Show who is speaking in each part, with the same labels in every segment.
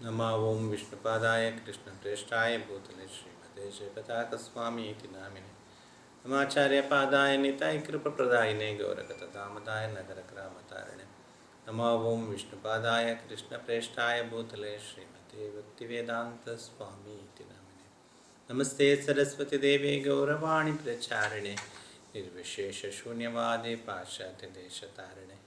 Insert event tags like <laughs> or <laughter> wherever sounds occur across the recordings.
Speaker 1: નમા ઓમ વિષ્ણુપાદાય કૃષ્ણ શ્રેષ્ઠાય ભૂતલે શ્રીમદે શ્રી કથાકસ્વામી ઇતિ નામિને નમાચાર્ય પાદાય નિતાય કૃપપ્રદાયને ગૌરકથામદાય નગરક્રામતારણે નમો ઓમ વિષ્ણુપાદાય કૃષ્ણ પ્રેષ્ઠાય ભૂતલે શ્રીમતે ભક્તિવેદાંત સ્વામી ઇતિ નામિને નમસ્તે સરસ્વતી દેવી ગૌરવાણી પ્રચારિણે નિર્વિશેષ શૂન્યવાદે પાશ્ચાત્ય દેશ તારણે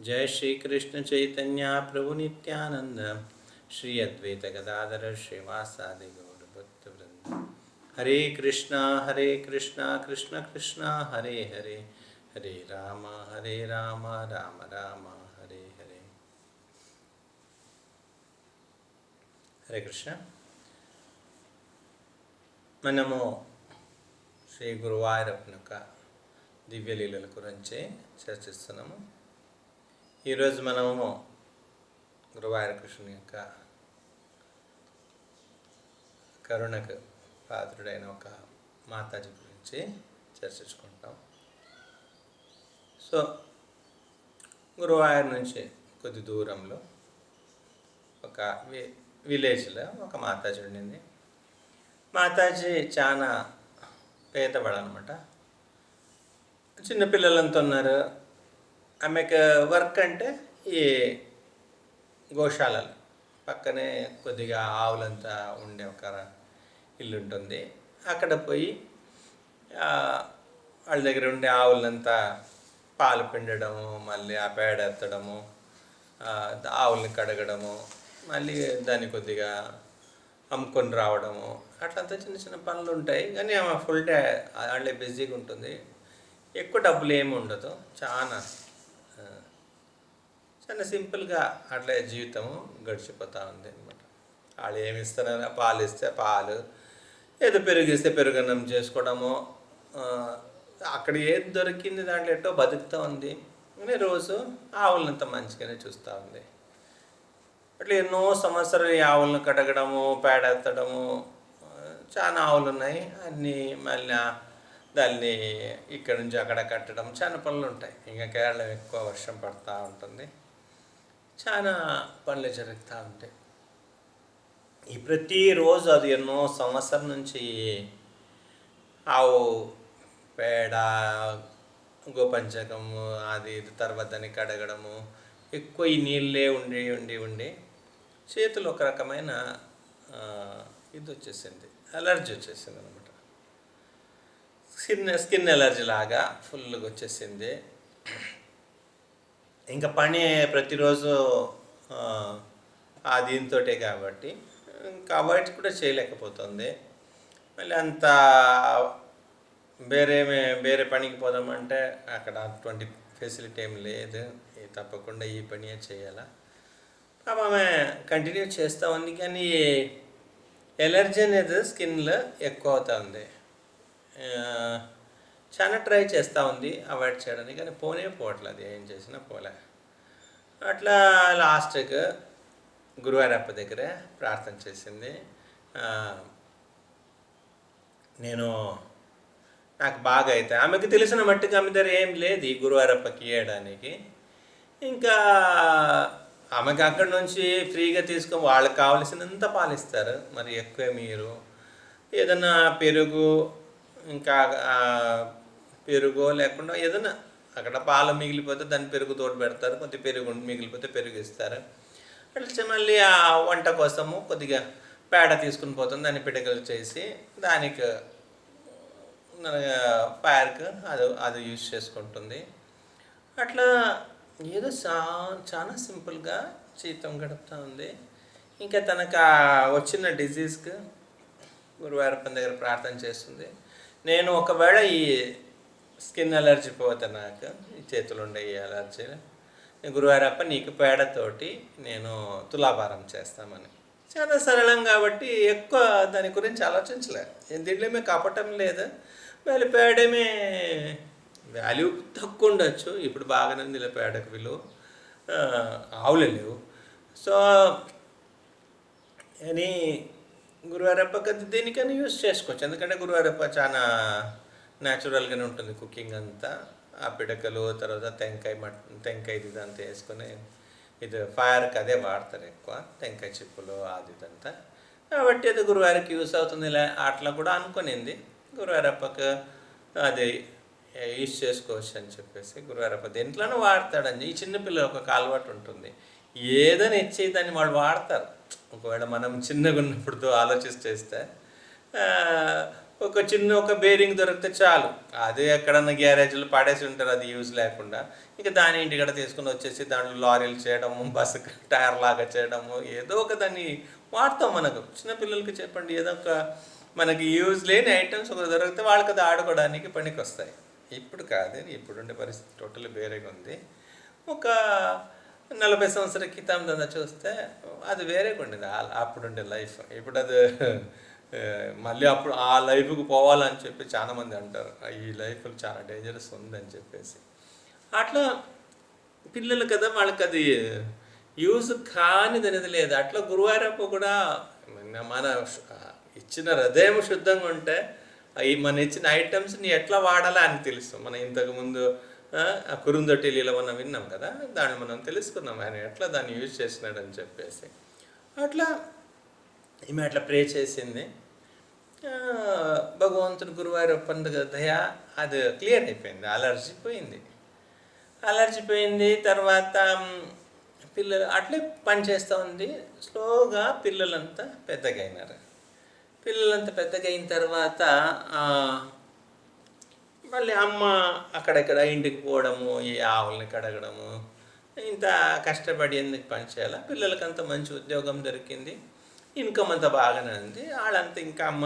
Speaker 1: જય શ્રી કૃષ્ણ ચૈતન્ય પ્રભુ નિત્યાનંદ శ్రీ అద్వైత గదాధర శ్రీవాసాది గౌరు భక్తవృంద హరే కృష్ణ హరే కృష్ణ కృష్ణ కృష్ణ హరే హరే. హరే రామ హరే రామ రామ రామ హరే హరే. హరే కృష్ణ. మనము శ్రీ గురువారపునక దివ్యలీల గురించి చర్చిస్తున్నాము. ఈరోజు మనము గురువాయూర కృష్ణుని యొక్క కరుణకు పాత్రుడైన ఒక మాతాజీ గురించి చర్చించుకుంటాం. సో గురువాయూర్ నుంచి కొద్ది దూరంలో ఒక వి విలేజ్లో ఒక మాతాజీ ఉండింది. మాతాజీ చాలా పేదవాడనమాట. చిన్నపిల్లలంతా ఉన్నారు. ఆమెకు వర్క్ అంటే ఈ గోశాలలు. పక్కనే కొద్దిగా ఆవులంతా ఉండే ఒక ఇల్లు ఉంటుంది అక్కడ పోయి వాళ్ళ దగ్గర ఉండే ఆవులంతా పాలు పిండడము మళ్ళీ ఆ పేడ ఎత్తడము ఆవుల్ని కడగడము మళ్ళీ దాన్ని కొద్దిగా అమ్ముకొని రావడము అట్లంతా చిన్న చిన్న పనులు ఉంటాయి కానీ ఆమె ఫుల్ డే వాళ్ళే బిజీగా ఉంటుంది ఎక్కువ డబ్బులు ఏమి ఉండదు. చాలా చాలా సింపుల్గా అట్లే జీవితము గడిచిపోతూ ఉంది అనమాట వాళ్ళు ఏమి ఇస్తారో పాలు ఇస్తే పాలు ఏదో పెరుగు ఇస్తే పెరుగన్నం చేసుకోవడము అక్కడ ఏది దొరికింది దాంట్లో ఎట్టో బతుకుతూ ఉంది. కానీ రోజు ఆవులంత మంచిగానే చూస్తూ ఉంది. అట్లా ఎన్నో సంవత్సరాలు ఈ ఆవులను కడగడము పేడెత్తడము చాలా ఆవులు ఉన్నాయి అన్నీ మళ్ళీ దాన్ని ఇక్కడ నుంచి అక్కడ కట్టడం చాలా పనులు ఉంటాయి. ఇంకా కేరళం ఎక్కువ వర్షం పడుతూ ఉంటుంది. చాలా పనులు జరుగుతూ ఉంటాయి. ఈ ప్రతిరోజు అది ఎన్నో సంవత్సరం నుంచి ఆవు పేడ గోపంచకము అది ఇది తర్వాత దాన్ని కడగడము ఎక్కువ ఈ నీళ్ళే ఉండి ఉండి ఉండి చేతులు ఒక రకమైన ఇది వచ్చేసింది అలర్జీ వచ్చేసింది అనమాట స్కిన్ స్కిన్ ఎలర్జీ లాగా ఫుల్గా వచ్చేసింది. ఇంకా పని ప్రతిరోజు ఆ, దీంతో కాబట్టి ఇంకా అవాయిడ్ కూడా చేయలేకపోతుంది. మళ్ళీ అంత వేరే వేరే పనికి పోదామంటే అక్కడ అటువంటి ఫెసిలిటీ ఏం లేదు. తప్పకుండా ఈ పని చేయాలా. పాప ఆమె కంటిన్యూ చేస్తూ ఉంది కానీ ఎలర్జీ అనేది స్కిన్లో ఎక్కువ అవుతుంది. చాలా ట్రై చేస్తూ ఉంది అవాయిడ్ చేయడానికి కానీ పోనే పోవట్లేదు ఏం చేసినా పోలే. అట్లా లాస్ట్కి గురువారప్ప దగ్గరే ప్రార్థన చేసింది. నేను నాకు బాగా అయితే ఆమెకి తెలిసిన మట్టుకు ఆమె దగ్గర ఏం లేదు ఈ గురువారప్పకి ఇవ్వడానికి ఇంకా ఆమెకు అక్కడి నుంచి ఫ్రీగా తీసుకొని వాళ్ళకి కావలసినంత పాలిస్తారు మరి ఎక్కువ మీరు ఏదైనా పెరుగు ఇంకా పెరుగో లేకుండా ఏదైనా అక్కడ పాలు మిగిలిపోతే దాన్ని పెరుగు తోడు పెడతారు కొద్ది పెరుగు మిగిలిపోతే పెరుగు ఇస్తారు. అట్లా మళ్ళీ ఆ వంట కోసము కొద్దిగా పేడ తీసుకుని పోతుంది దాన్ని పిడకలు చేసి దానికి ఫైర్కి అది అది యూజ్ చేసుకుంటుంది. అట్లా ఏదో చా చాలా సింపుల్గా జీవితం గడుపుతూ ఉంది. ఇంకా తనకు వచ్చిన డిజీజ్కి గురువారప్పని దగ్గర ప్రార్థన చేస్తుంది. నేను ఒకవేళ ఈ స్కిన్ అలర్జీ పోతే నాకు చేతులు ఉండే ఈ అలర్జీ. గురువారప్ప నీకు పేడతోటి నేను తులాభారం చేస్తామని. చాలా సరళం కాబట్టి ఎక్కువ దాని గురించి ఆలోచించలే. దీంట్లో ఏమీ కాపటం లేదు. మళ్ళీ పేడమే వాల్యూ తక్కువ ఉండొచ్చు. ఇప్పుడు బాగానే ఉంది ఇలా పేడకు విలువ. ఆవులు లేవు. సో అని గురువారప్ప దీనికైనా యూస్ చేసుకోవచ్చు. ఎందుకంటే గురువారప్ప చాలా న్యాచురల్గానే ఉంటుంది కుకింగ్ అంతా. ఆ పిడకలు తర్వాత టెంకాయ మట్ టెంకాయ ఇదంతా వేసుకొని ఇది ఫైర్కి అదే వాడతారు ఎక్కువ టెంకాయ చిప్పులు అది ఇదంతా. కాబట్టి అది గురువారికి యూస్ అవుతుంది. ఇలా అట్లా కూడా అనుకునింది. గురువారప్పకు అది యూస్ చేసుకోవచ్చు అని చెప్పేసి గురువారప్ప దేంట్లోనూ వాడతాడని ఈ చిన్నపిల్లలు ఒక అలవాటు ఉంటుంది. ఏదని ఇచ్చి దాన్ని వాళ్ళు వాడతారు. ఒకవేళ మనం చిన్నగా ఉన్నప్పుడు ఆలోచిస్తే ఒక చిన్న ఒక బేరింగ్ దొరికితే చాలు. అది ఎక్కడన్నా గ్యారేజ్లో పడేసి ఉంటారు అది యూజ్ లేకుండా. ఇంకా దాని ఇంటికడ తీసుకుని వచ్చేసి దాంట్లో లారీలు చేయడము బస్సు టైర్ లాగా చేయడము ఏదో ఒక దాన్ని వాడతాం మనకు. చిన్నపిల్లలకి చెప్పండి ఏదో ఒక మనకి యూజ్ లేని ఐటమ్స్ ఒక దొరికితే వాళ్ళకి అది ఆడుకోవడానికి పనికి వస్తాయి ఇప్పుడు కాదు ఇప్పుడు ఉండే పరిస్థితి టోటల్ వేరేగా ఉంది. ఒక నలభై సంవత్సరాల క్రితం దాన్ని చూస్తే అది వేరేగా ఉండేది. అప్పుడుండే లైఫ్ ఇప్పుడు అది మళ్ళీ అప్పుడు ఆ లైఫ్కి పోవాలని చెప్పి చాలా మంది అంటారు. ఈ లైఫ్ చాలా డేంజరస్ ఉందని చెప్పేసి. అట్లా పిల్లలు కదా వాళ్ళకి అది యూజ్ కానిది అనేది లేదు. అట్లా గురువారపు కూడా మన మన ఇచ్చిన హృదయం శుద్ధంగా ఉంటే ఈ మన ఇచ్చిన ఐటమ్స్ని ఎట్లా వాడాలా అని తెలుసు. మనం ఇంతకుముందు ఆ, మనం విన్నాం కదా దాన్ని మనం తెలుసుకున్నాం. ఆయన ఎట్లా దాన్ని యూజ్ చేసినాడని చెప్పేసి. అట్లా ఈమె అట్లా ప్రే చేసింది. భగవంతుని గురువారి పండుగ దయ అది క్లియర్ అయిపోయింది. అలర్జీ పోయింది. అలర్జీ పోయింది తర్వాత పిల్లలు అట్లే పని చేస్తూ ఉంది. స్లోగా పిల్లలంతా పెద్దగా అయినారు పిల్లలంతా పెద్దగా అయిన తర్వాత మళ్ళీ అమ్మ అక్కడక్కడ ఇంటికి పోవడము ఈ ఆవుల్ని కడగడము ఇంత కష్టపడి ఎందుకు పని పిల్లలకంత పిల్లలకి అంత మంచి ఉద్యోగం దొరికింది. ఇన్కమ్ అంతా బాగానే ఉంది. వాళ్ళంతా ఇంకా అమ్మ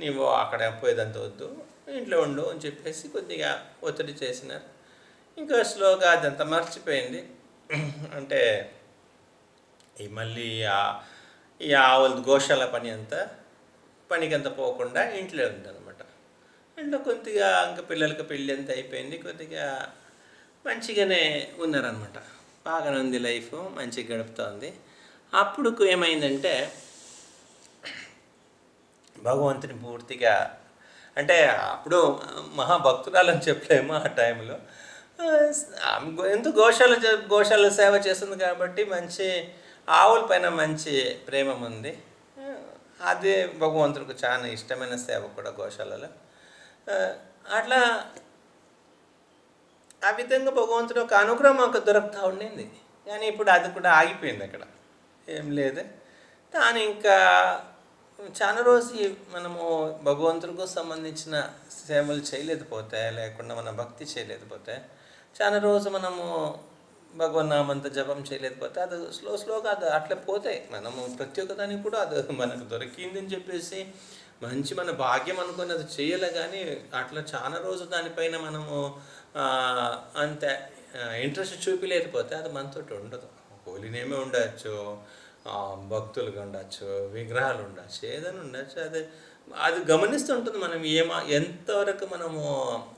Speaker 1: నీవు అక్కడ పోయేదంత వద్దు ఇంట్లో ఉండు అని చెప్పేసి కొద్దిగా ఒత్తిడి చేసినారు. ఇంకా స్లోగా అదంతా మర్చిపోయింది. అంటే ఈ మళ్ళీ ఈ ఆవుల గోశాల పని అంతా పనికి అంతా పోకుండా ఇంట్లో ఉందన్నమాట. ఇంట్లో కొద్దిగా ఇంకా పిల్లలకి పెళ్ళి అంతా అయిపోయింది. కొద్దిగా మంచిగానే ఉన్నారనమాట బాగానే ఉంది లైఫ్ మంచిగా గడుపుతోంది. అప్పుడు ఏమైందంటే భగవంతుని పూర్తిగా అంటే అప్పుడు మహాభక్తురాలని చెప్పలేము ఆ టైంలో. ఎందుకు గోశాల చే- గోశాల సేవ చేస్తుంది కాబట్టి మంచి ఆవుల పైన మంచి ప్రేమ ఉంది. అది అదే భగవంతుడికి చాలా ఇష్టమైన సేవ కూడా గోశాలలో. అట్లా ఆ విధంగా భగవంతుడు ఒక అనుగ్రహం ఒక దొరుకుతూ ఉండింది. కానీ ఇప్పుడు అది కూడా ఆగిపోయింది అక్కడ. ఏం లేదు. తాను ఇంకా చాలా రోజు మనము భగవంతుడికి సంబంధించిన సేవలు చేయలేకపోతే లేకుండా మన భక్తి చేయలేకపోతే చాలా రోజు మనము భగవన్నామంత జపం చేయలేకపోతే అది స్లో స్లోగా అది అట్లా పోతాయి. మనము ప్రతి ఒక్క దానికి కూడా అది మనకు దొరికిందని చెప్పేసి మంచి మన భాగ్యం అనుకుని అది చేయలే కానీ అట్లా చాలా రోజు దానిపైన మనము అంత ఇంట్రెస్ట్ చూపించలేకపోతే అది మనతో ఉండదు. హోలీనేమే ఉండవచ్చు భక్తులకు ఉండొచ్చు విగ్రహాలు ఉండొచ్చు ఏదైనా ఉండొచ్చు. అది అది గమనిస్తుంటుంది మనం ఏమా ఎంతవరకు మనము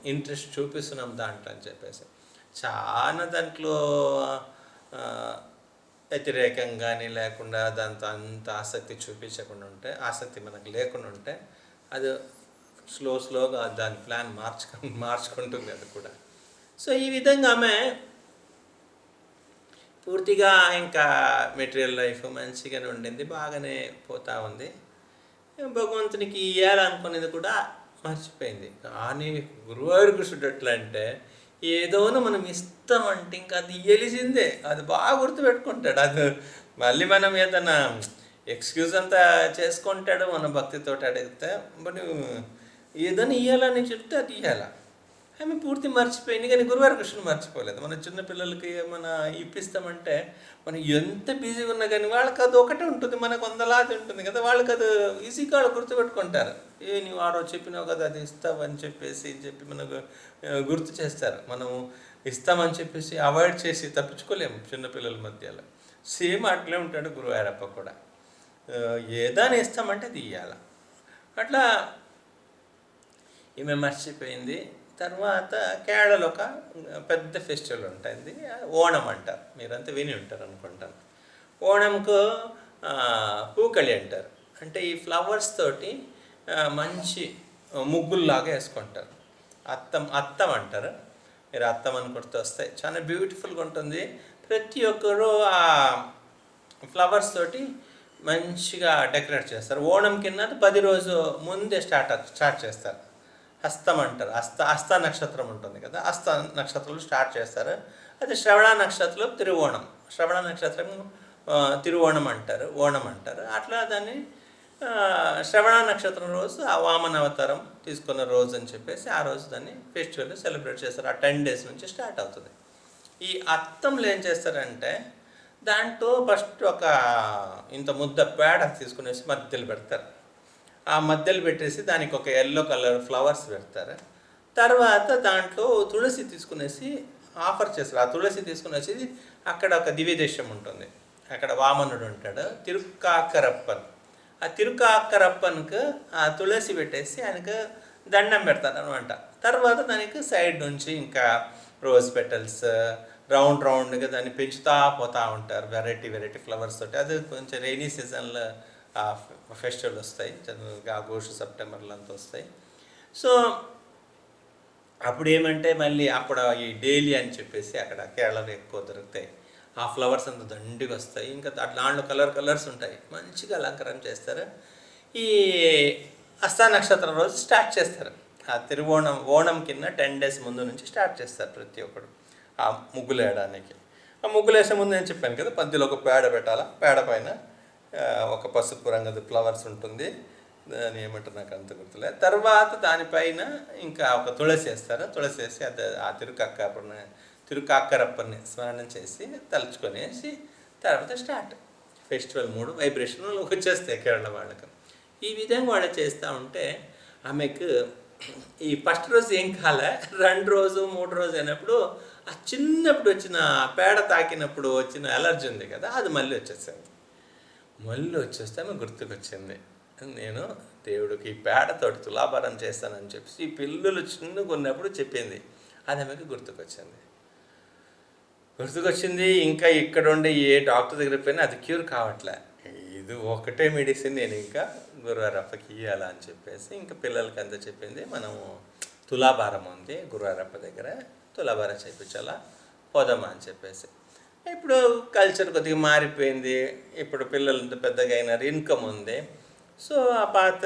Speaker 1: ఇంట్రెస్ట్ చూపిస్తున్నాం దాంట్లో అని చెప్పేసి. చాలా దాంట్లో ఆ, వ్యతిరేకం కానీ లేకుండా దాంతో అంత ఆసక్తి చూపించకుండా ఉంటే ఆసక్తి మనకు లేకుండా ఉంటే అది స్లో స్లోగా దాని ప్లాన్ మార్చుకు మార్చుకుంటుంది అది కూడా. సో ఈ విధంగా ఆమె పూర్తిగా ఇంకా మెటీరియల్ లైఫ్ మంచిగానే ఉండింది బాగానే పోతూ ఉంది. భగవంతునికి ఇవ్వాలనుకునేది కూడా మర్చిపోయింది. కానీ గురువారి కృష్ణుడు ఎట్లా అంటే ఏదోనో మనం ఇస్తామంటే ఇంకా అది ఇయ్యలిసిందే అది బాగా గుర్తుపెట్టుకుంటాడు. అది మళ్ళీ మనం ఏదైనా ఎక్స్క్యూజ్ అంతా చేసుకుంటాడు మన భక్తితో అడిగితే బట్ ఏదైనా ఇవ్వాలని చెప్తే అది ఇవ్వాలా ఆమె పూర్తి మర్చిపోయింది కానీ గురువారి కృష్ణ మర్చిపోలేదు. మన చిన్నపిల్లలకి మన ఇప్పిస్తామంటే మనం ఎంత బిజీగా ఉన్నా కానీ వాళ్ళకి అది ఒకటే ఉంటుంది మనకు వందలాది ఉంటుంది కదా వాళ్ళకి అది ఈజీగా వాళ్ళు గుర్తుపెట్టుకుంటారు. ఏ నువ్వు ఆడో చెప్పినావు కదా అది ఇస్తావని చెప్పేసి చెప్పి మనకు గుర్తు చేస్తారు. మనము ఇస్తామని చెప్పేసి అవాయిడ్ చేసి తప్పించుకోలేము చిన్నపిల్లల మధ్యలో. సేమ్ అట్లే ఉంటాడు గురువారప్ప కూడా. ఏదాని ఇస్తామంటే అది ఇవ్వాలి అట్లా ఈమె మర్చిపోయింది. తర్వాత కేరళలో ఒక పెద్ద ఫెస్టివల్ ఉంటుంది. ఓణం అంటారు. మీరంతా విని ఉంటారు అనుకుంటాను. ఓణంకు పూకళి అంటారు. అంటే ఈ ఫ్లవర్స్ తోటి మంచి ముగ్గుల్లాగా వేసుకుంటారు. అత్తం అత్తం అంటారు. మీరు అత్తం అని గుర్తు వస్తాయి చాలా బ్యూటిఫుల్గా ఉంటుంది. ప్రతి ఒక్కరు ఆ ఫ్లవర్స్ తోటి మంచిగా డెకరేట్ చేస్తారు. ఓణం కింద పది రోజు ముందే స్టార్ట్ స్టార్ట్ చేస్తారు. హస్తం అంటారు. హస్త హస్త నక్షత్రం ఉంటుంది కదా హస్త నక్షత్రంలో స్టార్ట్ చేస్తారు. అది శ్రవణ నక్షత్రం తిరువోణం. శ్రవణ నక్షత్రం తిరువోణం అంటారు ఓణం అంటారు. అట్లా దాన్ని శ్రవణ నక్షత్రం రోజు ఆ వామన అవతారం తీసుకున్న రోజు అని చెప్పేసి ఆ రోజు దాన్ని ఫెస్టివల్ సెలబ్రేట్ చేస్తారు. ఆ టెన్ డేస్ నుంచి స్టార్ట్ అవుతుంది. ఈ అత్తంలో ఏం చేస్తారంటే దాంట్లో ఫస్ట్ ఒక ఇంత ముద్ద పేడ తీసుకునేసి మధ్యలో పెడతారు. ఆ మధ్యలో పెట్టేసి దానికి ఒక ఎల్లో కలర్ ఫ్లవర్స్ పెడతారు. తర్వాత దాంట్లో తులసి తీసుకునేసి ఆఫర్ చేస్తారు. ఆ తులసి తీసుకునేసి అక్కడ ఒక దివ్యదేశం ఉంటుంది. అక్కడ వామనుడు ఉంటాడు. తిరుక్కాకరప్పన్. ఆ తిరుక్కాకరప్పన్కు ఆ తులసి పెట్టేసి ఆయనకు దండం పెడతారు అనమాట తర్వాత దానికి సైడ్ నుంచి ఇంకా రోజ్ పెటల్స్ రౌండ్ రౌండ్గా దాన్ని పెంచుతా పోతా ఉంటారు. వెరైటీ వెరైటీ ఫ్లవర్స్ తోటి. అది కొంచెం రైనీ సీజన్లో ఫెస్టివల్ వస్తాయి. జనరల్గా ఆగస్టు సెప్టెంబర్లో అంతా వస్తాయి. సో అప్పుడు ఏమంటే మళ్ళీ అప్పుడు ఈ డైలీ అని చెప్పేసి అక్కడ కేరళలో ఎక్కువ దొరుకుతాయి. ఆ ఫ్లవర్స్ అంత దండిగా వస్తాయి. ఇంకా దాంట్లో కలర్ కలర్స్ ఉంటాయి. మంచిగా అలంకరణ చేస్తారు. ఈ అస్తా నక్షత్రం రోజు స్టార్ట్ చేస్తారు. ఆ తిరువోణం ఓణం కింద టెన్ డేస్ ముందు నుంచి స్టార్ట్ చేస్తారు ప్రతి ఒక్కడు ఆ ముగ్గులు వేయడానికి ఆ ముగ్గులు వేసే ముందు నేను చెప్పాను కదా పద్దిలో ఒక పేడ పెట్టాలా? పేడ పైన ఒక పసుపు రంగది ఫ్లవర్స్ ఉంటుంది. దాని ఏమంటారు నాకు అంత గుర్తులే. తర్వాత దానిపైన ఇంకా ఒక తులసి వేస్తారు. తులసి వేసి అది ఆ తిరుకక్కరప్పని తిరుకాక్కరప్పని స్మరణం చేసి తలుచుకొనేసి తర్వాత స్టార్ట్. ఫెస్టివల్ మూడు వైబ్రేషన్లు వచ్చేస్తాయి కేరళ వాళ్ళకి. ఈ విధంగా వాళ్ళు చేస్తూ ఉంటే ఆమెకు ఈ ఫస్ట్ రోజు ఏం కాలే రెండు రోజు మూడు రోజు అయినప్పుడు ఆ చిన్నప్పుడు వచ్చిన పేడ తాకినప్పుడు వచ్చిన ఎలర్జీ ఉంది కదా అది మళ్ళీ వచ్చేసింది. మళ్ళీ వచ్చేస్తే ఆమె గుర్తుకొచ్చింది. నేను దేవుడికి పేడతోటి తులాభారం చేస్తానని చెప్పి ఈ పిల్లలు చిన్నగా ఉన్నప్పుడు చెప్పింది. అది ఆమెకు గుర్తుకొచ్చింది. గుర్తుకొచ్చింది ఇంకా ఇక్కడ ఉండే ఏ డాక్టర్ దగ్గర పోయినా అది క్యూర్ కావట్లే. ఇది ఒకటే మెడిసిన్ నేను ఇంకా గురువారప్పకి ఇవ్వాలా అని చెప్పేసి ఇంకా పిల్లలకి అంతా చెప్పింది. మనము తులాభారం ఉంది గురువారప్ప దగ్గర. తులాభారం చేయించాలా పోదామా అని చెప్పేసి. ఇప్పుడు కల్చర్ కొద్దిగా మారిపోయింది. ఇప్పుడు పిల్లలు పెద్దగా అయినారు ఇన్కమ్ ఉంది. సో ఆ పాత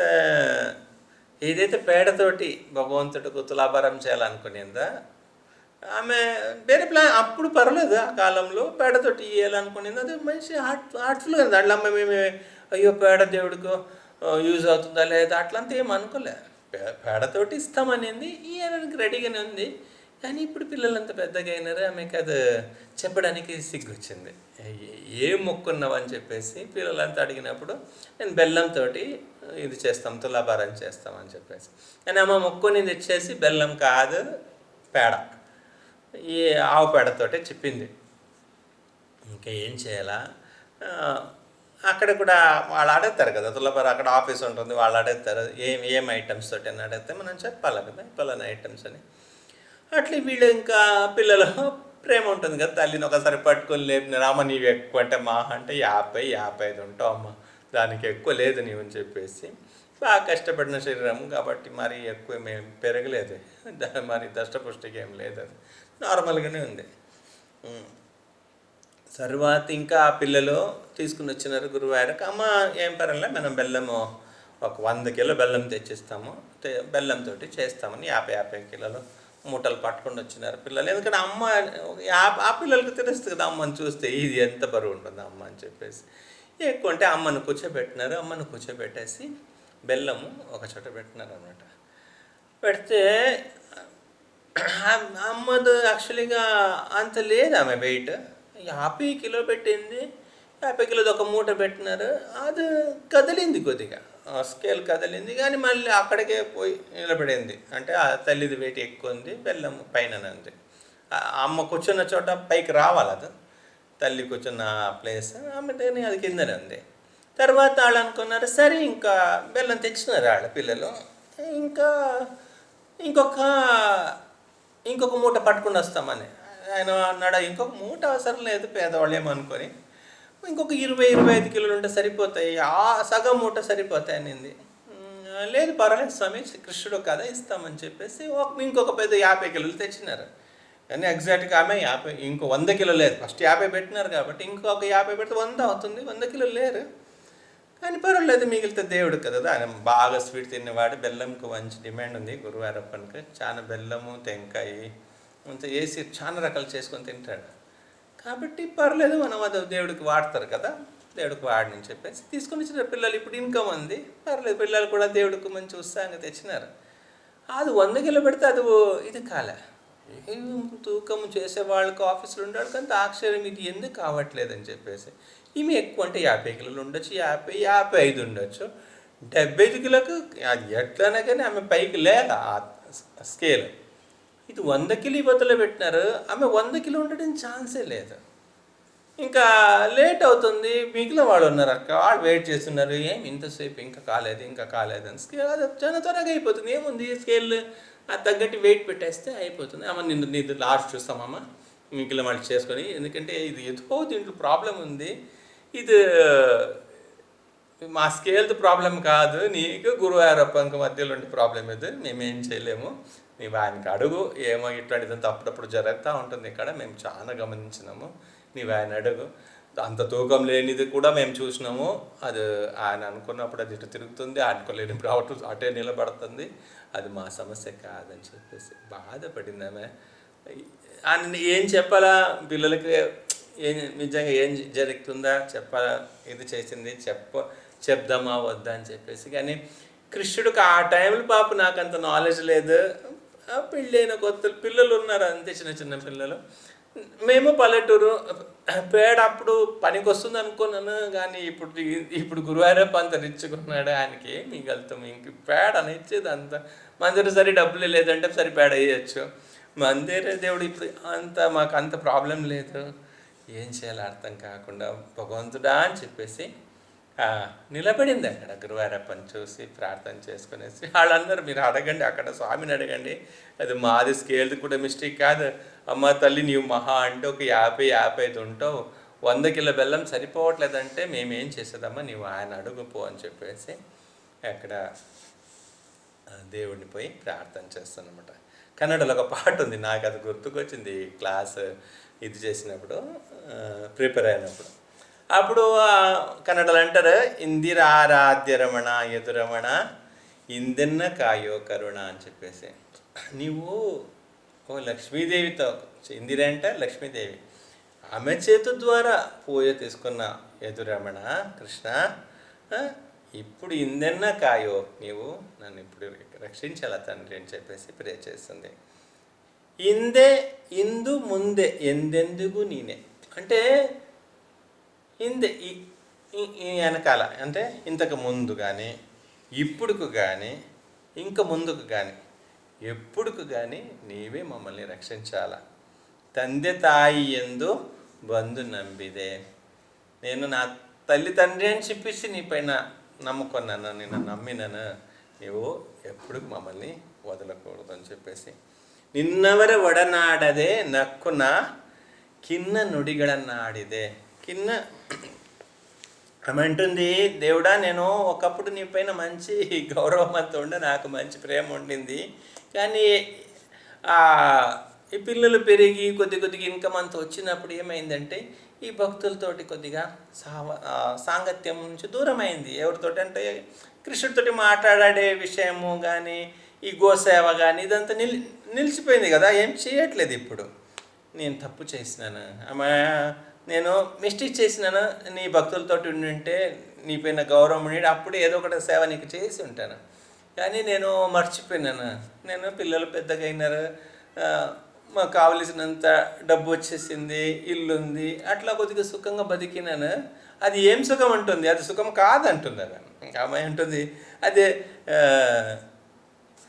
Speaker 1: ఏదైతే పేడతోటి భగవంతుడికి తులాభారం చేయాలనుకునిందా ఆమె వేరే ప్లాన్ అప్పుడు పర్వాలేదు ఆ కాలంలో పేడతోటి ఇవ్వాలనుకునేది అది మంచి హార్ట్ హార్ట్ఫుల్గా ఉంది అట్లా అమ్మ మేము అయ్యో పేడ దేవుడికి యూజ్ అవుతుందా లేదా అట్లంతా ఏం అనుకోలే. పేడతోటి ఇస్తామనేది. ఇవ్వడానికి రెడీగానే ఉంది. కానీ ఇప్పుడు పిల్లలంతా పెద్దగా అయినారు ఆమెకి అది చెప్పడానికి సిగ్గు వచ్చింది ఏ- మొక్కున్నావని మొక్కున్నావు అని చెప్పేసి పిల్లలంతా అడిగినప్పుడు నేను బెల్లంతో ఇది చేస్తాం తులాభారం చేస్తామని చెప్పేసి. కానీ అమ్మ మొక్కుని తెచ్చేసి బెల్లం కాదు పేడ. ఈ ఆవు పేడతోటే చెప్పింది. ఇంకా ఏం చేయాలా? అక్కడ కూడా వాళ్ళు అడుగుతారు కదా తులబారు అక్కడ ఆఫీస్ ఉంటుంది వాళ్ళు అడుగుతారు ఏం ఏం ఐటమ్స్ తోటి అని అడిగితే మనం చెప్పాలి కదా పలానా ఐటమ్స్ అని. అట్లా వీళ్ళు ఇంకా పిల్లలు ప్రేమ ఉంటుంది కదా తల్లిని ఒకసారి పట్టుకొని లేపిన రామ నీవు ఎక్కువ అంటే మా అంటే యాభై యాభై ఐదు ఉంటావు అమ్మ. దానికి ఎక్కువ లేదు నీవు అని చెప్పేసి బాగా కష్టపడిన శరీరం కాబట్టి మరి ఎక్కువ మేము పెరగలేదు. మరి దష్టపుష్టికి ఏం లేదు అది. నార్మల్గానే ఉంది. తర్వాత ఇంకా ఆ పిల్లలు తీసుకుని వచ్చినారు గురువారికి. అమ్మ ఏం పర్వాలే మనం బెల్లము ఒక వంద కిలో బెల్లం తెచ్చిస్తాము. బెల్లంతో చేస్తామని యాభై యాభై కిలోలు మూటలు పట్టుకొని వచ్చినారు పిల్లలు. ఎందుకంటే అమ్మ ఆ పిల్లలకి తెలుస్తుంది కదా అమ్మని చూస్తే ఇది ఎంత బరువు ఉంటుంది అమ్మ అని చెప్పేసి. ఎక్కువ అంటే అమ్మను కూర్చోబెట్టినారు. అమ్మను కూర్చోబెట్టేసి బెల్లము ఒక చోట పెట్టినారు అనమాట పెడితే అమ్మది యాక్చువల్గా అంత లేదు ఆమె వెయిట్. యాభై కిలో పెట్టింది. యాభై కిలోది ఒక మూట పెట్టినారు. అది కదిలింది కొద్దిగా. స్కేల్ కదిలింది కానీ మళ్ళీ అక్కడికే పోయి నిలబడింది. అంటే ఆ తల్లిది వేటి ఎక్కువ ఉంది బెల్లం పైన ఉంది అమ్మ కూర్చున్న చోట పైకి రావాలి అది. తల్లి కూర్చున్న ప్లేస్ ఆమె దగ్గర అది కిందనే ఉంది. తర్వాత వాళ్ళు అనుకున్నారు సరే ఇంకా బెల్లం తెచ్చినారు వాళ్ళ పిల్లలు. ఇంకా ఇంకొక ఇంకొక మూట పట్టుకుని వస్తామని. ఆయన అన్నాడు ఇంకొక మూట అవసరం లేదు పేదవాళ్ళు ఏమనుకొని. ఇంకొక ఇరవై ఇరవై ఐదు కిలోలు ఉంటే సరిపోతాయి. ఆ సగం మూట సరిపోతాయి అనింది. లేదు పర్వాలేదు స్వామి కృష్ణుడు కదా ఇస్తామని చెప్పేసి ఇంకొక పెద్ద యాభై కిలోలు తెచ్చినారు. కానీ ఎగ్జాక్ట్గా ఆమె యాభై ఇంకో వంద కిలో లేదు. ఫస్ట్ యాభై పెట్టినారు కాబట్టి ఇంకొక యాభై పెడితే వంద అవుతుంది వంద కిలోలు లేరు. కానీ పర్వాలేదు మిగిలితే దేవుడు కదా. ఆయన బాగా స్వీట్ తినేవాడు. బెల్లంకు మంచి డిమాండ్ ఉంది. గురువారప్పనికి చాలా బెల్లము తెంకాయి అంత వేసి చాలా రకాలు చేసుకొని తింటాడు. కాబట్టి పర్లేదు మనం అది దేవుడికి వాడతారు కదా. దేవుడికి వాడని చెప్పేసి తీసుకొని వచ్చిన పిల్లలు ఇప్పుడు ఇన్కమ్ ఉంది. పర్లేదు పిల్లలు కూడా దేవుడికి మంచి ఉత్సాహంగా తెచ్చినారు. అది వంద కిలో పెడితే అది ఇది కాలే. ఏం తూకం చేసే వాళ్ళకి ఆఫీసులో ఉండడు కానీ ఆశ్చర్యం. ఇది ఎందుకు కావట్లేదు అని చెప్పేసి. ఈమె ఎక్కువ అంటే యాభై కిలోలు ఉండొచ్చు యాభై యాభై ఐదు ఉండొచ్చు. డెబ్బై ఐదు కిలోకు అది ఎట్లనే కానీ ఆమె పైకి లేదా ఆ స్కేల్. ఇది వంద కిలో ఇవతలో పెట్టినారు. ఆమె వంద కిలో ఉండడం ఛాన్సే లేదు. ఇంకా లేట్ అవుతుంది. మిగిలిన వాళ్ళు ఉన్నారు అక్క. వాళ్ళు వెయిట్ చేస్తున్నారు. ఏం ఇంతసేపు ఇంకా కాలేదు ఇంకా కాలేదు అని స్కేల్ అది చాలా త్వరగా అయిపోతుంది. ఏముంది? స్కేల్ అది తగ్గట్టు వెయిట్ పెట్టేస్తే అయిపోతుంది. అమ్మ నిన్ను నీది లాస్ట్ చూస్తామమ్మ మిగిలిన వాళ్ళు చేసుకొని. ఎందుకంటే ఇది ఏదో దీంట్లో ప్రాబ్లం ఉంది. ఇది మా స్కేల్ది ప్రాబ్లం కాదు. నీకు గురువారప్పంక మధ్యలో ఉండే ప్రాబ్లం ఇది. మేమేం చేయలేము. నీవు ఆయనకి అడుగు. ఏమో ఇట్లాంటిదంతా అప్పుడప్పుడు జరుగుతూ ఉంటుంది ఇక్కడ. మేము చాలా గమనించినాము. నీవు ఆయన అడుగు. అంత తూకం లేనిది కూడా మేము చూసినాము. అది ఆయన అనుకున్నప్పుడు అది ఇటు తిరుగుతుంది. అనుకోలేనప్పుడు అటు అటే నిలబడుతుంది. అది మా సమస్య కాదని చెప్పేసి బాధపడింది ఆమె ఆయన ఏం చెప్పాలా? పిల్లలకి ఏం నిజంగా ఏం జరుగుతుందా? చెప్పాలా? ఇది చేసింది. చెప్ప చెప్దామా? వద్దా? అని చెప్పేసి. కానీ కృష్ణుడికి ఆ టైంలో పాప నాకు అంత నాలెడ్జ్ లేదు. పెళ్ళైన కొత్త పిల్లలు ఉన్నారు అంతే చిన్న చిన్న పిల్లలు. మేము పల్లెటూరు పేడ అప్పుడు పనికి వస్తుంది అనుకున్నాను కానీ ఇప్పుడు ఇప్పుడు గురువారప్ప అంత రిచ్చుకున్నాడు ఆయనకి మిగలుతాం ఇంక పేడ అని ఇచ్చేది అంత. మందిర సరి డబ్బులు లేదంటే సరి పేడ వేయచ్చు. మందిరే దేవుడు ఇప్పుడు అంత మాకు అంత ప్రాబ్లం లేదు. ఏం చేయాలో అర్థం కాకుండా భగవంతుడా అని చెప్పేసి నిలబడింది అక్కడ గురువారప్పని చూసి ప్రార్థన చేసుకునేసి. వాళ్ళందరూ మీరు అడగండి అక్కడ స్వామిని అడగండి. అది మాది స్కేల్ది కూడా మిస్టేక్ కాదు. అమ్మ తల్లి నీవు మహా అంటే ఒక యాభై యాభై ఐదు ఉంటావు. వంద కిలో బెల్లం సరిపోవట్లేదంటే మేమేం చేసేదమ్మా నీవు ఆయన అడుగు పో అని చెప్పేసి అక్కడ దేవుడిని పోయి ప్రార్థన చేస్తానమాట కన్నడలో ఒక పాట ఉంది నాకు అది గుర్తుకొచ్చింది క్లాస్ ఇది చేసినప్పుడు ప్రిపేర్ అయినప్పుడు. అప్పుడు కన్నడలు అంటారు ఇందిరారాధ్య రమణ ఎదురమణ ఇందెన్న కాయో కరుణ అని చెప్పేసి. నీవు ఓ లక్ష్మీదేవితో ఇందిర అంటే లక్ష్మీదేవి. ఆమె చేతు ద్వారా పూజ తీసుకున్న ఎదురమణ కృష్ణ ఇప్పుడు ఇందెన్న కాయో నీవు నన్ను ఇప్పుడు రక్షించాల తండ్రి అని చెప్పేసి ప్రే చేస్తుంది. ఇందే ఇందు ముందే ఎందెందుకు నేనే? అంటే ఇందే ఈ ఈ- ఈ వెనకాల అంటే ఇంతకు ముందు కానీ ఇప్పుడుకు కానీ ఇంక ముందుకు కానీ ఎప్పుడుకు కానీ నీవే మమ్మల్ని రక్షించాల తందె తాయి ఎందు బంధు నంబిదే నేను నా తల్లి తండ్రి అని చెప్పేసి నీ పైన నమ్ముకున్నాను నేను నమ్మినాను నీవు ఎప్పుడు మమ్మల్ని వదలకూడదు అని చెప్పేసి నిన్నవర ಒಡನಾಡದೆ ನಕ್ಕುನ కిన్న నుడిగడన్నాడిదే కిన్న ఆమె అంటుంది దేవుడా నేను ఒకప్పుడు నీ పైన మంచి <laughs> గౌరవం అంత ఉండే నాకు మంచి ప్రేమ ఉండింది. కానీ ఈ పిల్లలు పెరిగి కొద్ది కొద్దిగా ఇన్కమ్ అంత వచ్చినప్పుడు ఏమైందంటే ఈ భక్తులతోటి కొద్దిగా సావ సాంగత్యం నుంచి దూరం అయింది ఎవరితోటి అంటే కృష్ణుడితోటి మాట్లాడే విషయము కానీ ఈ గోసేవ కానీ ఇదంతా నిల్ నిలిచిపోయింది కదా. ఏం చేయట్లేదు ఇప్పుడు. నేను తప్పు చేసినాను. ఆమె నేను మిస్టేక్ చేసినాను? నీ భక్తులతో ఉంటే నీ పైన గౌరవం ఉండి అప్పుడు ఏదో ఒకటి సేవ నీకు చేసి ఉంటాను. కానీ నేను మర్చిపోయినాను. నేను పిల్లలు పెద్దగా అయినారు. మాకు కావలసినంత డబ్బు వచ్చేసింది ఇల్లు ఉంది. అట్లా కొద్దిగా సుఖంగా బతికినాను. అది ఏం సుఖం అంటుంది? అది సుఖం కాదంటుంది అవి అమ్మాయి అంటుంది అదే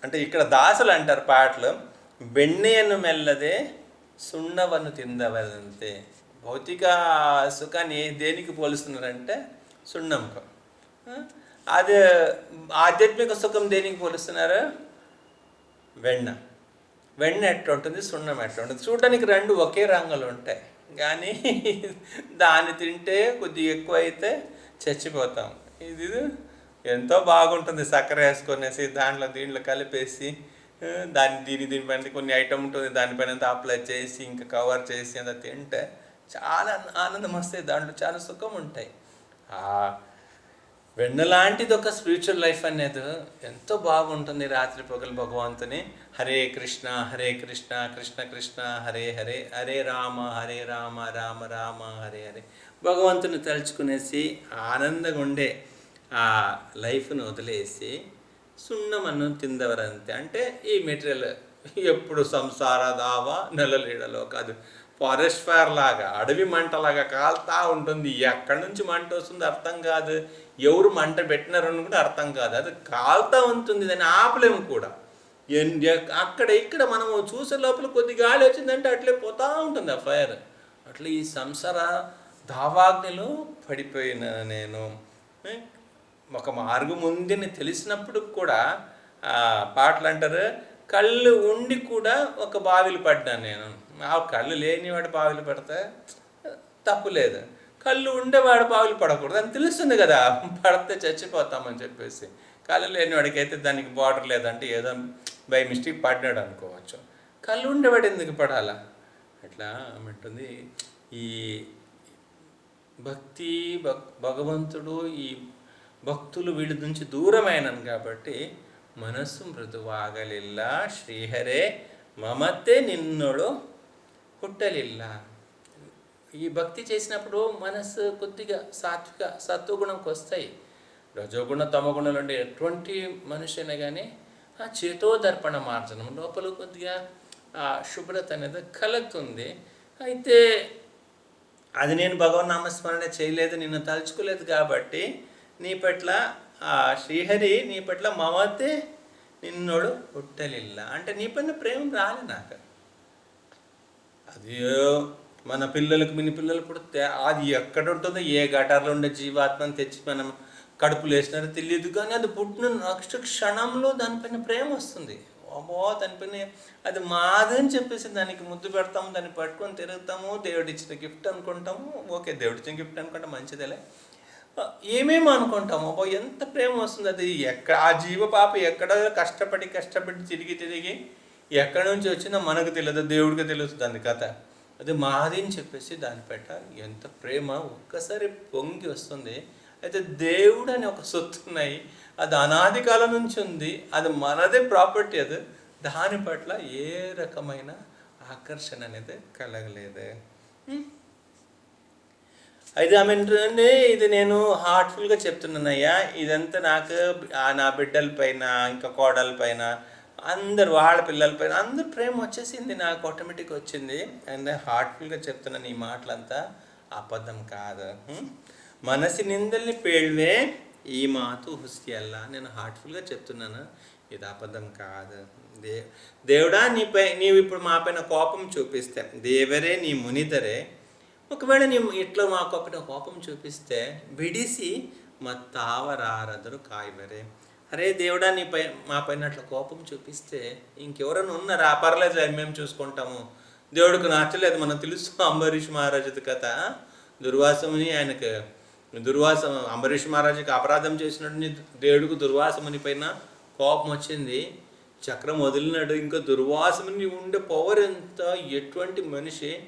Speaker 1: అంటే ఇక్కడ దాసులు అంటారు పాటలు ಬೆಣ್ಣೆಯನ್ನು మెల్లదే సున్నవను ತಿಂದವರಂತೆ భౌతిక సుఖాన్ని దేనికి పోలుస్తున్నారంటే సున్నంకు అది ఆధ్యాత్మిక సుఖం దేనికి పోలుస్తున్నారు? వెన్న. వెన్న ఎట్లా ఉంటుంది? సున్నం ఎట్లా ఉంటుంది? చూడడానికి రెండు ఒకే రంగులు ఉంటాయి. కానీ దాన్ని తింటే కొద్దిగా ఎక్కువ అయితే చచ్చిపోతాం. ఇది ఎంతో బాగుంటుంది. చక్కెర వేసుకొనేసి దాంట్లో దీంట్లో కలిపేసి దాన్ని దీని దీనిపైన కొన్ని ఐటమ్ ఉంటుంది. దానిపైన అంతా అప్లై చేసి ఇంకా కవర్ చేసి అంతా తింటే చాలా ఆనందం వస్తాయి దాంట్లో చాలా సుఖం ఉంటాయి ఆ వెన్నలాంటిది ఒక స్పిరిచువల్ లైఫ్ అనేది ఎంతో బాగుంటుంది రాత్రి పగలు భగవంతుని. హరే కృష్ణ హరే కృష్ణ కృష్ణ కృష్ణ హరే హరే హరే రామ హరే రామ రామ రామ హరే హరే. భగవంతుని తలుచుకునేసి ఆనందంగా ఉండే ఆ లైఫ్ను వదిలేసి సున్నమన్నం తిందవరంతే. అంటే ఈ మెటీరియల్ ఎప్పుడు సంసార దావా నెలలీడలో కాదు. ఫారెస్ట్ ఫైర్ లాగా అడవి మంటలాగా కాలుతా ఉంటుంది. ఎక్కడి నుంచి మంట వస్తుంది అర్థం కాదు. ఎవరు మంట పెట్టినారని కూడా అర్థం కాదు. అది కాలుతా ఉంటుంది. దాన్ని ఆపలేము కూడా. అక్కడ ఇక్కడ మనము చూసే లోపల కొద్ది గాలి వచ్చిందంటే అట్లే పోతా ఉంటుంది ఆ ఫైర్. అట్లా ఈ సంసార దావాగ్నిలో పడిపోయిన నేను. ఒక మార్గం ఉందని తెలిసినప్పుడు కూడా పాటలు అంటారు కళ్ళు ఉండి కూడా ఒక బావిలు పడ్డాను నేను. ఆ కళ్ళు లేనివాడు బావిలు పడితే తప్పు లేదు. కళ్ళు ఉండేవాడు బావిలు పడకూడదు. అని తెలుస్తుంది కదా పడితే చచ్చిపోతామని చెప్పేసి. కళ్ళు లేనివాడికైతే దానికి బార్డర్ లేదంటే ఏదో బై మిస్టేక్ పడినాడు అనుకోవచ్చు. కళ్ళు ఉండేవాడు ఎందుకు పడాలా? అట్లా ఏమంటుంది ఈ భక్తి భక్ భగవంతుడు ఈ భక్తులు వీళ్ళ నుంచి దూరమైనను కాబట్టి మనస్సు మృదువాగలిల్లా. శ్రీహరే మమతే నిన్నోడు పుట్టలిల్ల ఈ భక్తి చేసినప్పుడు మనస్సు కొద్దిగా సాత్విక సత్వగుణంకి వస్తాయి రజోగుణ తమగుణాలు ఉండే ఎటువంటి మనిషి అయినా కానీ ఆ చేతో దర్పణ మార్జనం లోపల కొద్దిగా ఆ శుభ్రత అనేది కలుగుతుంది. అయితే అది నేను భగవన్ నామస్మరణ చేయలేదు నిన్ను తలుచుకోలేదు కాబట్టి నీ పట్ల ఆ శ్రీహరి నీ పట్ల మమతే నిన్నోడు పుట్టలిల్ల అంటే నీ పైన ప్రేమ రాలే నాకు. అది మన పిల్లలకు మిని పిల్లలు పుడితే అది ఎక్కడ ఉంటుందో ఏ గటార్లో ఉండే జీవాత్మని తెచ్చి మనం కడుపులు వేసినారో తెలియదు కానీ అది పుట్టిన నెక్స్ట్ క్షణంలో దానిపైన ప్రేమ వస్తుంది. అమ్మో దానిపైన అది మాది అని చెప్పేసి దానికి ముద్దు పెడతాము దాన్ని పట్టుకొని తిరుగుతాము దేవుడు ఇచ్చిన గిఫ్ట్ అనుకుంటాము. ఓకే దేవుడు ఇచ్చిన గిఫ్ట్ అనుకుంటాం మంచిదేలే. ఏమేమి అనుకుంటాము? అబ్బో ఎంత ప్రేమ వస్తుంది అది? ఎక్కడ ఆ జీవ పాప ఎక్కడ కష్టపడి కష్టపడి తిరిగి తిరిగి ఎక్కడి నుంచి వచ్చిందో మనకు తెలియదు దేవుడికి తెలుస్తుంది దాని కథ. అది మాది అని చెప్పేసి దాని పెట్ట ఎంత ప్రేమ ఒక్కసారి పొంగి వస్తుంది. అయితే దేవుడు అని ఒక సొత్తు ఉన్నాయి. అది అనాది కాలం నుంచి ఉంది. అది మనదే ప్రాపర్టీ అది. దాని పట్ల ఏ రకమైన ఆకర్షణ అనేది కలగలేదు. అయితే ఆమె ఏంటంటే ఇది నేను హార్ట్ఫుల్గా చెప్తున్నానయ్యా. ఇదంతా నాకు నా బిడ్డల పైన ఇంకా కోడల పైన అందరు వాళ్ళ పిల్లలపై అందరు ప్రేమ వచ్చేసింది. నాకు ఆటోమేటిక్ వచ్చింది. అండ్ హార్ట్ఫుల్గా చెప్తున్నాను ఈ మాటలంతా. అబద్ధం కాదు. మనసి నిందల్ని పేళ్వే ఈ మాతు హుస్తియల్ల నేను హార్ట్ఫుల్గా చెప్తున్నాను. ఇది అబద్ధం కాదు. దే దేవుడా నీపై నీవు ఇప్పుడు మా పైన కోపం చూపిస్తే దేవరే నీ మునిదరే. ఒకవేళ నీ ఇట్లా మా ఒకటి కోపం చూపిస్తే విడిసి మా తావరారదరు కాయవరే. అరే దేవుడా నీ పై మా పైన అట్లా కోపం చూపిస్తే ఇంకెవరైనా ఉన్నారా? పర్లేదు అని మేము చూసుకుంటాము. దేవుడికి నచ్చలేదు మనం తెలుసు అంబరీష్ మహారాజుది కథ. దుర్వాసముని ఆయనకు దుర్వాసం అంబరీష్ మహారాజుకి అపరాధం చేసినట్టు దేవుడికి దుర్వాసముని పైన కోపం వచ్చింది. చక్రం వదిలినాడు. ఇంకా దుర్వాసముని ఉండే పవర్ ఎంత? ఎటువంటి మనిషి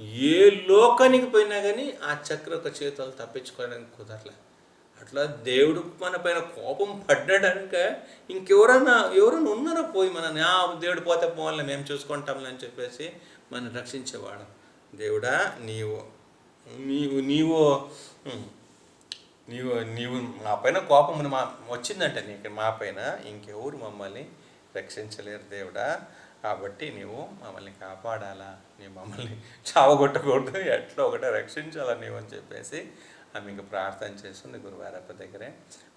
Speaker 1: ఏ లోకానికి పోయినా కానీ ఆ చక్ర ఒక చేతులు తప్పించుకోవడానికి కుదరలేదు అట్లా దేవుడు మన పైన కోపం పడ్డాడనుక ఇంకెవరన్నా ఎవరైనా ఉన్నారా పోయి మన ఆ దేవుడు పోతే పోవాలి మేము చూసుకుంటాంలే అని చెప్పేసి మనం రక్షించేవాడు. దేవుడా నీవు నీవు నీవు నీవు నీవు మా పైన కోపం మా వచ్చిందంటే నీకు మా పైన. ఇంకెవరు మమ్మల్ని రక్షించలేరు దేవుడా. కాబట్టి నీవు మమ్మల్ని కాపాడాలా? నీ మమ్మల్ని చావగొట్టకూడదు. ఎట్లా ఒకటే రక్షించాలా నీవు అని చెప్పేసి ఆమె ఇంకా ప్రార్థన చేస్తుంది గురువారప్ప దగ్గరే.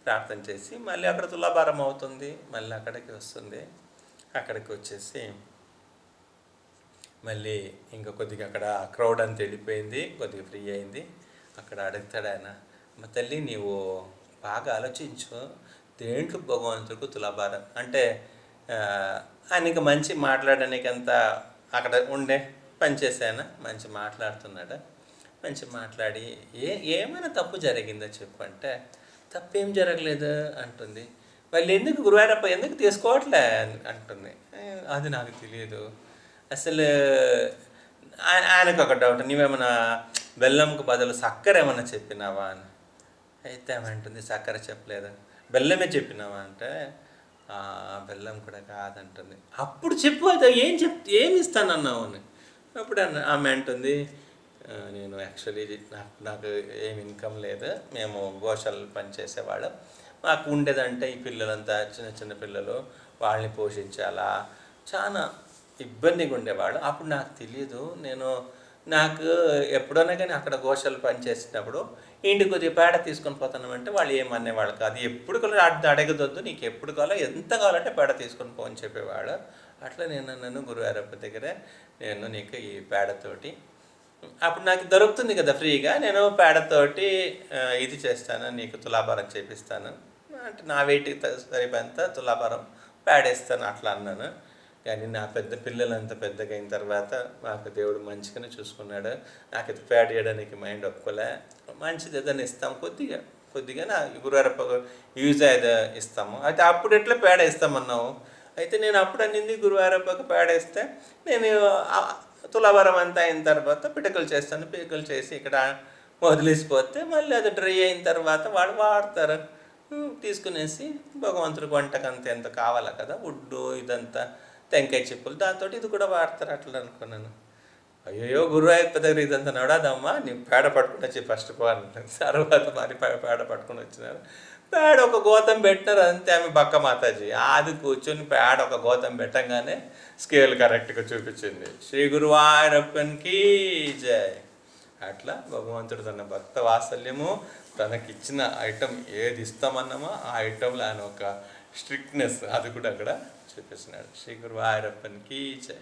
Speaker 1: ప్రార్థన చేసి మళ్ళీ అక్కడ తులాభారం అవుతుంది మళ్ళీ అక్కడికి వస్తుంది. అక్కడికి వచ్చేసి మళ్ళీ ఇంకా కొద్దిగా అక్కడ క్రౌడ్ అంత వెళ్ళిపోయింది కొద్దిగా ఫ్రీ అయింది. అక్కడ అడుగుతాడు ఆయన మా తల్లి నీవు బాగా ఆలోచించు. దేంట్లో భగవంతుడికి తులాభారం? అంటే ఆయనకి ఆయన ఇంకా మంచి మాట్లాడడానికి అంతా అక్కడ ఉండే పనిచేసాను మంచి మాట్లాడుతున్నాడు. మంచి మాట్లాడి ఏ ఏమైనా తప్పు జరిగిందో చెప్పు అంటే తప్పేం జరగలేదు అంటుంది. వాళ్ళు ఎందుకు గురువారప్ప ఎందుకు తీసుకోవట్లే అని అంటుంది. అది నాకు తెలియదు. అసలు ఆయన ఆయనకు ఒక డౌట్ నువ్వేమైనా బెల్లంకు బదులు సక్కర ఏమైనా చెప్పినావా? అని. అయితే ఏమంటుంది సక్కర చెప్పలేదు. బెల్లమే చెప్పినావా? అంటే బెల్లం కూడా కాదంటుంది. అప్పుడు చెప్పు అది ఏం చెప్ ఏమి ఇస్తానన్నావు? అని. అప్పుడు ఆమె అంటుంది నేను యాక్చువల్లీ నాకు నాకు ఏం ఇన్కమ్ లేదు. మేము గోశాల పనిచేసేవాళ్ళం. మాకు ఉండేదంటే ఈ పిల్లలంతా చిన్న చిన్న పిల్లలు వాళ్ళని పోషించాలా? చాలా ఇబ్బందిగా ఉండేవాడు అప్పుడు నాకు తెలియదు నేను నాకు ఎప్పుడైనా కానీ అక్కడ గోశాల పనిచేసినప్పుడు ఇంటికి కొద్దిగా పేడ తీసుకొని పోతానంటే వాళ్ళు ఏమనేవాళ్ళు కాదు. ఎప్పుడు కావాలో అడగదొద్దు. నీకు ఎప్పుడు కావాలో ఎంత కావాలంటే పేడ తీసుకొని పో అని చెప్పేవాడు అట్లా నేను నన్ను గురువారప్ప దగ్గర నేను నీకు ఈ పేడతోటి అప్పుడు నాకు దొరుకుతుంది కదా ఫ్రీగా నేను పేడతోటి ఇది చేస్తాను నీకు తులాభారం చేపిస్తాను. అంటే నా వెయిట్కి సరిపోయేంత తులాభారం పేడేస్తాను అట్లా అన్నాను. కానీ నా పెద్ద పిల్లలు అంత పెద్దగా అయిన తర్వాత మాకు దేవుడు మంచిగానే చూసుకున్నాడు. నాకు ఇది పేడ చేయడానికి మైండ్ ఒప్పుకోలే. మంచిది ఏదైనా ఇస్తాం కొద్దిగా కొద్దిగా నా గురువారప్ప యూజ్ అయ్యేది ఇస్తాము. అయితే అప్పుడు ఎట్లా పేడ ఇస్తామన్నావు అయితే నేను అప్పుడు అన్నింది గురువారప్పకు పేడ ఇస్తే నేను తులాభారం అంతా అయిన తర్వాత పిటకలు చేస్తాను. పిటకలు చేసి ఇక్కడ వదిలేసిపోతే మళ్ళీ అది డ్రై అయిన తర్వాత వాడు వాడతారు. తీసుకునేసి భగవంతుడికి వంటకు అంత ఎంత కావాలా కదా? వుడ్డు ఇదంతా టెంకాయ చెప్పులు దాంతో ఇది కూడా వాడతారు అట్లా అనుకున్నాను. అయ్యో గురువాయప్ప దగ్గర ఇదంతా నడదమ్మా నీ పేడ పట్టుకుని వచ్చి ఫస్ట్ పోవాలి <laughs> తర్వాత మరి పేడ పట్టుకుని వచ్చినారు. పేడ ఒక గోతం పెట్టినారు అంతే ఆమె బక్క మాతాజీ. అది కూర్చొని పేడ ఒక గోతం పెట్టంగానే స్కేల్ కరెక్ట్గా చూపించింది. శ్రీ గురువాయూరప్పన్కి జై. అట్లా భగవంతుడు తన భక్త వాత్సల్యము తనకిచ్చిన ఐటమ్ ఏది ఇస్తామన్నామో ఆ ఐటంలో ఆయన ఒక స్ట్రిక్ట్నెస్ అది కూడా అక్కడ చూపిస్తున్నాడు. శ్రీ గురువాయూరప్పన్కి జై.